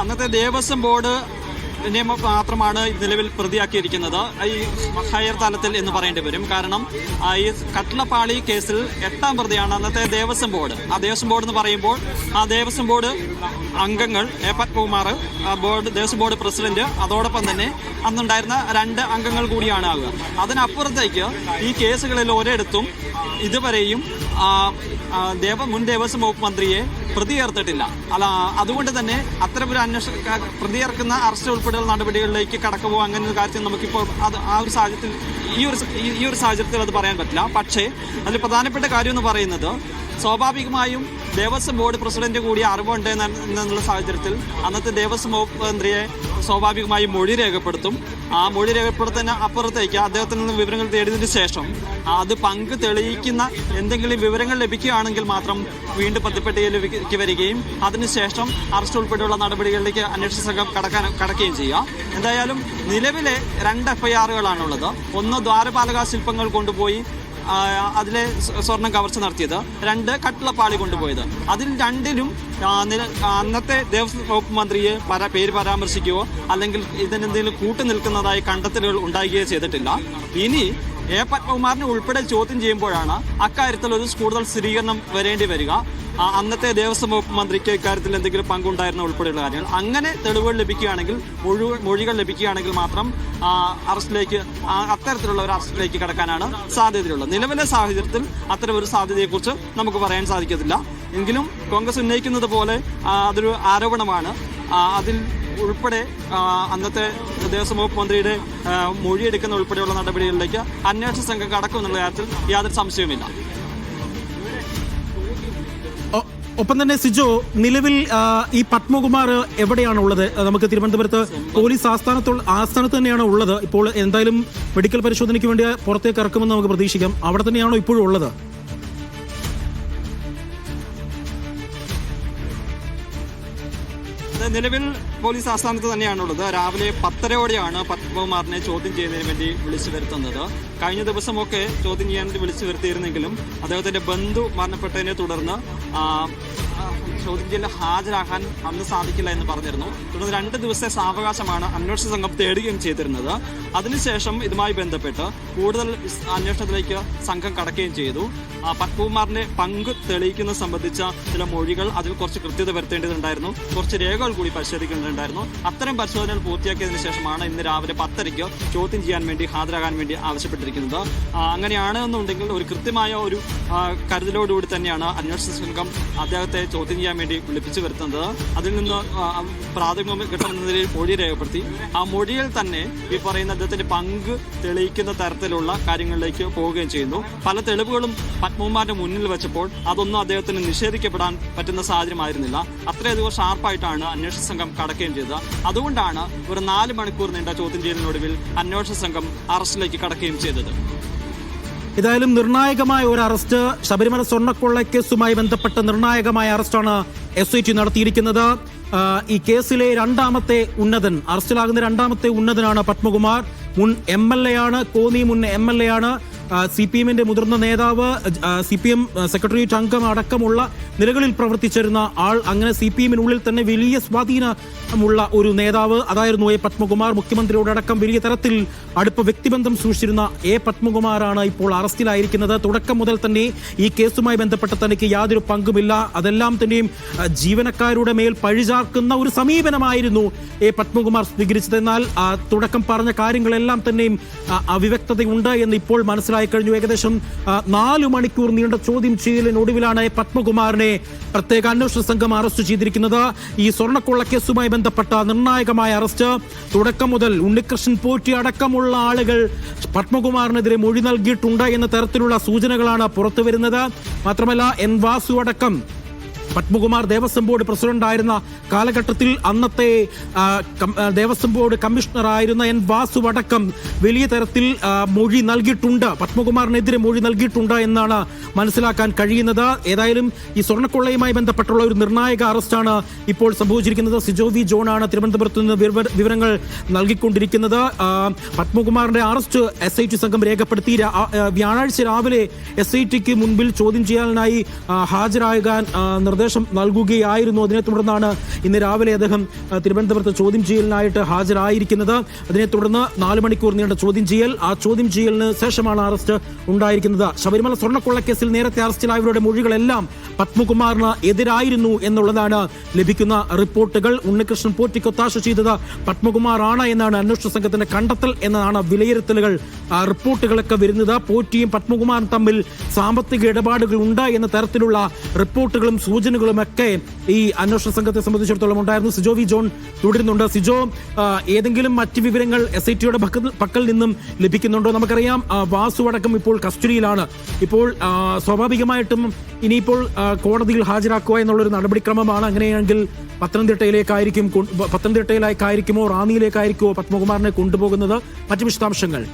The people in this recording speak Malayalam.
അന്നത്തെ ദേവസ്വം ബോർഡ് നിയമം മാത്രമാണ് നിലവിൽ പ്രതിയാക്കിയിരിക്കുന്നത്. ഈ ഹയർ തലത്തിൽ എന്ന് പറയേണ്ടി വരും. കാരണം ഈ കട്ലപ്പാളി കേസിൽ എട്ടാം പ്രതിയാണ് അന്നത്തെ ദേവസ്വം ബോർഡ്. ആ ദേവസ്വം ബോർഡ് എന്ന് പറയുമ്പോൾ ആ ദേവസ്വം ബോർഡ് അംഗങ്ങൾ A. Padmakumar board Devaswom board president അതോടൊപ്പം തന്നെ അന്നുണ്ടായിരുന്ന രണ്ട് അംഗങ്ങൾ കൂടിയാണ് ആകുക. അതിനപ്പുറത്തേക്ക് ഈ കേസുകളിൽ ഒരിടത്തും ഇതുവരെയും ദേവ മുൻ ദേവസ്വം വകുപ്പ് മന്ത്രിയെ പ്രതി ചേർത്തിട്ടില്ല അല്ല അതുകൊണ്ട് തന്നെ അത്തരമൊരു അന്വേഷണ പ്രതി ചേർക്കുന്ന അറസ്റ്റ് ഉൾപ്പെടെയുള്ള നടപടികളിലേക്ക് കടക്കുമോ അങ്ങനെ ഒരു കാര്യത്തിൽ നമുക്കിപ്പോൾ അത് ആ ഒരു സാഹചര്യത്തിൽ ഈ ഒരു ഈ ഒരു സാഹചര്യത്തിൽ അത് പറയാൻ പറ്റില്ല. പക്ഷേ അതിൽ പ്രധാനപ്പെട്ട കാര്യം എന്ന് പറയുന്നത് സ്വാഭാവികമായും ദേവസ്വം ബോർഡ് പ്രസിഡന്റ് കൂടി അറിവുണ്ട് എന്ന- എന്നുള്ള സാഹചര്യത്തിൽ അന്നത്തെ ദേവസ്വം മന്ത്രിയെ സ്വാഭാവികമായും മൊഴി രേഖപ്പെടുത്തും. ആ മൊഴി രേഖപ്പെടുത്തുന്ന അപ്പുറത്തേക്ക് അദ്ദേഹത്തിൽ നിന്ന് വിവരങ്ങൾ തേടിയതിന് ശേഷം അത് പങ്ക് തെളിയിക്കുന്ന എന്തെങ്കിലും വിവരങ്ങൾ ലഭിക്കുകയാണെങ്കിൽ മാത്രം വീണ്ടും പത്തിപ്പട്ടികയിലേക്ക് വരികയും അതിനുശേഷം അറസ്റ്റ് ഉൾപ്പെടെയുള്ള നടപടികളിലേക്ക് അന്വേഷണ സംഘം കടക്കാൻ കടക്കുകയും ചെയ്യുക. എന്തായാലും നിലവിലെ രണ്ട് എഫ്ഐആറുകളാണുള്ളത് ഒന്ന് ദ്വാരപാലക ശില്പങ്ങൾ കൊണ്ടുപോയി സ്വ- സ്വർണം കവർച്ച നടത്തിയത് രണ്ട് കട്ടിളപ്പാളി കൊണ്ടുപോയത്. അതിൽ രണ്ടിലും അന്നത്തെ ദേവസ്വം വകുപ്പ് മന്ത്രിയെ പര പേര് പരാമർശിക്കുകയോ അല്ലെങ്കിൽ ഇതിനെന്തെങ്കിലും കൂട്ടു നിൽക്കുന്നതായി കണ്ടെത്തലുകൾ ഉണ്ടാകുകയോ ചെയ്തിട്ടില്ല. ഇനി എ പത്മകുമാറിനെ ഉൾപ്പെടെ ചോദ്യം ചെയ്യുമ്പോഴാണ് അക്കാര്യത്തിൽ ഒരു കൂടുതൽ സ്ഥിരീകരണം വരേണ്ടി വരിക. അന്നത്തെ ദേവസ്വം വകുപ്പ് മന്ത്രിക്ക് ഇക്കാര്യത്തിൽ എന്തെങ്കിലും പങ്കുണ്ടായിരുന്ന ഉൾപ്പെടെയുള്ള കാര്യങ്ങൾ. അങ്ങനെ തെളിവുകൾ ലഭിക്കുകയാണെങ്കിൽ മൊഴി- മൊഴികൾ ലഭിക്കുകയാണെങ്കിൽ മാത്രം അറസ്റ്റിലേക്ക് അത്തരത്തിലുള്ള ഒരു അറസ്റ്റിലേക്ക് കടക്കാനാണ് സാധ്യതയുള്ളത്. നിലവിലെ സാഹചര്യത്തിൽ അത്തരം ഒരു സാധ്യതയെക്കുറിച്ച് നമുക്ക് പറയാൻ സാധിക്കത്തില്ല. എങ്കിലും കോൺഗ്രസ് ഉന്നയിക്കുന്നത് പോലെ അതൊരു ആരോപണമാണ്. അതിൽ ഉൾപ്പെടെ അന്നത്തെ ദേവസ്വം വകുപ്പ് മന്ത്രിയുടെ മൊഴിയെടുക്കുന്ന ഉൾപ്പെടെയുള്ള നടപടികളിലേക്ക് അന്വേഷണ സംഘം കടക്കും എന്നുള്ള കാര്യത്തിൽ യാതൊരു സംശയവുമില്ല. ഒപ്പം തന്നെ സിജോ നിലവിൽ ഈ പത്മകുമാർ എവിടെയാണ് ഉള്ളത് നമുക്ക് തിരുവനന്തപുരത്ത് പോലീസ് ആസ്ഥാനത്തുള്ള ആസ്ഥാനത്ത് തന്നെയാണ് ഉള്ളത്? ഇപ്പോൾ എന്തായാലും മെഡിക്കൽ പരിശോധനയ്ക്ക് വേണ്ടി പുറത്തേക്ക് ഇറക്കുമെന്ന് നമുക്ക് പ്രതീക്ഷിക്കാം. അവിടെ തന്നെയാണോ ഇപ്പോഴും ഉള്ളത്? നിലവിൽ പോലീസ് ആസ്ഥാനത്ത് തന്നെയാണുള്ളത്. രാവിലെ പത്തരയോടെയാണ് പത്മകുമാറിനെ ചോദ്യം ചെയ്യുന്നതിന് വേണ്ടി വിളിച്ചു വരുത്തുന്നത്. കഴിഞ്ഞ ദിവസമൊക്കെ ചോദ്യം ചെയ്യാൻ വേണ്ടി വിളിച്ചു വരുത്തിയിരുന്നെങ്കിലും അദ്ദേഹത്തിന്റെ ബന്ധു മരണപ്പെട്ടതിനെ തുടർന്ന് ചോദ്യം ചെയ്യലിൽ ഹാജരാകാൻ അന്ന് സാധിക്കില്ല എന്ന് പറഞ്ഞിരുന്നു. തുടർന്ന് രണ്ട് ദിവസത്തെ സാവകാശമാണ് അന്വേഷണ സംഘം തേടുകയും ചെയ്തിരുന്നത്. അതിനുശേഷം ഇതുമായി ബന്ധപ്പെട്ട് കൂടുതൽ അന്വേഷണത്തിലേക്ക് സംഘം കടക്കുകയും ചെയ്തു. പത്മകുമാറിന്റെ പങ്ക് തെളിയിക്കുന്നത് സംബന്ധിച്ച ചില മൊഴികൾ അതിൽ കുറച്ച് കൃത്യത വരുത്തേണ്ടതുണ്ടായിരുന്നു. കുറച്ച് രേഖകൾ കൂടി പരിശോധിക്കേണ്ടതുണ്ടായിരുന്നു. അത്തരം പരിശോധനകൾ പൂർത്തിയാക്കിയതിനു ശേഷമാണ് ഇന്ന് രാവിലെ പത്തരയ്ക്ക് ചോദ്യം ചെയ്യാൻ വേണ്ടി ഹാജരാകാൻ വേണ്ടി ആവശ്യപ്പെട്ടിരിക്കുന്നത്. അങ്ങനെയാണെന്നുണ്ടെങ്കിൽ ഒരു കൃത്യമായ ഒരു കരുതലോടുകൂടി തന്നെയാണ് അന്വേഷണ സംഘം അദ്ദേഹത്തെ ചോദ്യം വേണ്ടി വിളിപ്പിച്ചു വരുത്തുന്നത്. അതിൽ നിന്ന് പ്രാഥമിക ഘട്ടം നിലയിൽ മൊഴി രേഖപ്പെടുത്തി. ആ മൊഴിയിൽ തന്നെ ഈ പറയുന്ന അദ്ദേഹത്തിന്റെ പങ്ക് തെളിയിക്കുന്ന തരത്തിലുള്ള കാര്യങ്ങളിലേക്ക് പോവുകയും ചെയ്യുന്നു. പല തെളിവുകളും പത്മകുമാറിന്റെ മുന്നിൽ വെച്ചപ്പോൾ അതൊന്നും അദ്ദേഹത്തിന് നിഷേധിക്കപ്പെടാൻ പറ്റുന്ന സാഹചര്യമായിരുന്നില്ല. അത്രയധികം ഷാർപ്പായിട്ടാണ് അന്വേഷണ സംഘം കടക്കുകയും ചെയ്തത്. അതുകൊണ്ടാണ് ഒരു നാല് മണിക്കൂർ നീണ്ട ചോദ്യം ചെയ്യലിനൊടുവിൽ അന്വേഷണ സംഘം അറസ്റ്റിലേക്ക് കടക്കുകയും ചെയ്തത്. ഏതായാലും നിർണായകമായ ഒരു അറസ്റ്റ് ശബരിമല സ്വർണക്കൊള്ള കേസുമായി ബന്ധപ്പെട്ട നിർണായകമായ അറസ്റ്റാണ് എസ് ഐ ടി നടത്തിയിരിക്കുന്നത്. ഈ കേസിലെ രണ്ടാമത്തെ ഉന്നതൻ അറസ്റ്റിലാകുന്ന രണ്ടാമത്തെ ഉന്നതനാണ് പത്മകുമാർ. മുൻ എം എൽ എ ആണ് കോന്നി മുൻ എം എൽ എ ആണ്. സി പി എമ്മിന്റെ മുതിർന്ന നേതാവ് സി പി എം സെക്രട്ടേറിയറ്റ് അംഗം അടക്കമുള്ള നിലകളിൽ പ്രവർത്തിച്ചിരുന്ന ആൾ അങ്ങനെ സി പി എമ്മിനുള്ളിൽ തന്നെ വലിയ സ്വാധീനമുള്ള ഒരു നേതാവ് അതായിരുന്നു എ. പത്മകുമാർ. മുഖ്യമന്ത്രിയോടക്കം വലിയ തരത്തിൽ അടുപ്പ വ്യക്തിബന്ധം സൂക്ഷിച്ചിരുന്ന എ. പത്മകുമാറാണ് ഇപ്പോൾ അറസ്റ്റിലായിരിക്കുന്നത്. തുടക്കം മുതൽ തന്നെ ഈ കേസുമായി ബന്ധപ്പെട്ട് തനിക്ക് യാതൊരു പങ്കുമില്ല. അതെല്ലാം തന്നെയും ജീവനക്കാരുടെ മേൽ പഴിചാർക്കുന്ന ഒരു സമീപനമായിരുന്നു എ. പത്മകുമാർ സ്വീകരിച്ചത്. എന്നാൽ തുടക്കം പറഞ്ഞ കാര്യങ്ങളെല്ലാം തന്നെയും അവിവ്യക്തതയുണ്ട് എന്ന് ഇപ്പോൾ മനസ്സിലായി കഴിഞ്ഞു. ഏകദേശം നാല് മണിക്കൂർ നീണ്ട ചോദ്യം ചെയ്യലിനൊടുവിലാണ് പത്മകുമാറിനെ പ്രത്യേക അന്വേഷണ സംഘം അറസ്റ്റ് ചെയ്തിരിക്കുന്നത്. ഈ സ്വർണക്കൊള്ള കേസുമായി ബന്ധപ്പെട്ട നിർണായകമായ അറസ്റ്റ് തുടക്കം മുതൽ ഉണ്ണികൃഷ്ണൻ പോറ്റി അടക്കമുള്ള ആളുകൾ പത്മകുമാറിനെതിരെ മൊഴി നൽകിയിട്ടുണ്ട് എന്ന തരത്തിലുള്ള സൂചനകളാണ് പുറത്തുവരുന്നത്. മാത്രമല്ല എൻ വാസു അടക്കം പത്മകുമാർ ദേവസ്വം ബോർഡ് പ്രസിഡന്റ് ആയിരുന്ന കാലഘട്ടത്തിൽ അന്നത്തെ ദേവസ്വം ബോർഡ് കമ്മീഷണർ ആയിരുന്ന എൻ വാസു അടക്കം വലിയ തരത്തിൽ മൊഴി നൽകിയിട്ടുണ്ട്. പത്മകുമാറിനെതിരെ മൊഴി നൽകിയിട്ടുണ്ട് എന്നാണ് മനസ്സിലാക്കാൻ കഴിയുന്നത്. ഏതായാലും ഈ സ്വർണക്കൊള്ളയുമായി ബന്ധപ്പെട്ടുള്ള ഒരു നിർണായക അറസ്റ്റാണ് ഇപ്പോൾ സംഭവിച്ചിരിക്കുന്നത്. സിജോവി ജോണാണ് തിരുവനന്തപുരത്ത് നിന്ന് വിവരങ്ങൾ നൽകിക്കൊണ്ടിരിക്കുന്നത്. പത്മകുമാറിന്റെ അറസ്റ്റ് എസ് ഐ ടി സംഘം രേഖപ്പെടുത്തി. വ്യാഴാഴ്ച രാവിലെ എസ് ഐ ടിക്ക് മുൻപിൽ ചോദ്യം ചെയ്യാനായി ഹാജരാകാൻ നിർദ്ദേശം നിർദ്ദേശം നൽകുകയായിരുന്നു. അതിനെ തുടർന്നാണ് ഇന്ന് രാവിലെ അദ്ദേഹം തിരുവനന്തപുരത്ത് ചോദ്യം ചെയ്യലിനായിട്ട് ഹാജരായിരിക്കുന്നത്. അതിനെ തുടർന്ന് നാല് മണിക്കൂർ നീണ്ട ചോദ്യം ചെയ്യൽ. ആ ചോദ്യം ചെയ്യലിന് ശേഷമാണ് അറസ്റ്റ് ഉണ്ടായിരിക്കുന്നത്. ശബരിമല സ്വർണക്കൊള്ളക്കേസിൽ നേരത്തെ അറസ്റ്റിലായവരുടെ മൊഴികളെല്ലാം പത്മകുമാറിന് എതിരായിരുന്നു എന്നുള്ളതാണ് ലഭിക്കുന്ന റിപ്പോർട്ടുകൾ. ഉണ്ണികൃഷ്ണൻ പോറ്റിക്കൊത്താശ ചെയ്തത് പത്മകുമാർ ആണ് എന്നാണ് അന്വേഷണ സംഘത്തിന്റെ കണ്ടെത്തൽ എന്നതാണ് വിലയിരുത്തലുകൾ. റിപ്പോർട്ടുകളൊക്കെ വരുന്നത് പോറ്റിയും പത്മകുമാറും തമ്മിൽ സാമ്പത്തിക ഇടപാടുകൾ ഉണ്ട് എന്ന തരത്തിലുള്ള റിപ്പോർട്ടുകളും സൂചനകളും ഒക്കെ ഈ അന്വേഷണ സംഘത്തെ സംബന്ധിച്ചിടത്തോളം ഉണ്ടായിരുന്നു. സിജോ വി ജോൺ തുടരുന്നുണ്ട്. സിജോ ഏതെങ്കിലും മറ്റ് വിവരങ്ങൾ എസ് ഐ ടിയുടെ പക്കൽ നിന്നും ലഭിക്കുന്നുണ്ടോ? നമുക്കറിയാം വാസു അടക്കം ഇപ്പോൾ കസ്റ്റഡിയിലാണ്. ഇപ്പോൾ സ്വാഭാവികമായിട്ടും ഇനിയിപ്പോൾ കോടതിയിൽ ഹാജരാക്കുക എന്നുള്ളൊരു നടപടിക്രമമാണ്. അങ്ങനെയാണെങ്കിൽ പത്തനംതിട്ടയിലേക്കായിരിക്കും പത്തനംതിട്ടയിലേക്കായിരിക്കുമോ റാന്നിയിലേക്കായിരിക്കുമോ പത്മകുമാറിനെ കൊണ്ടുപോകുന്നത്? മറ്റു വിശദാംശങ്ങൾ.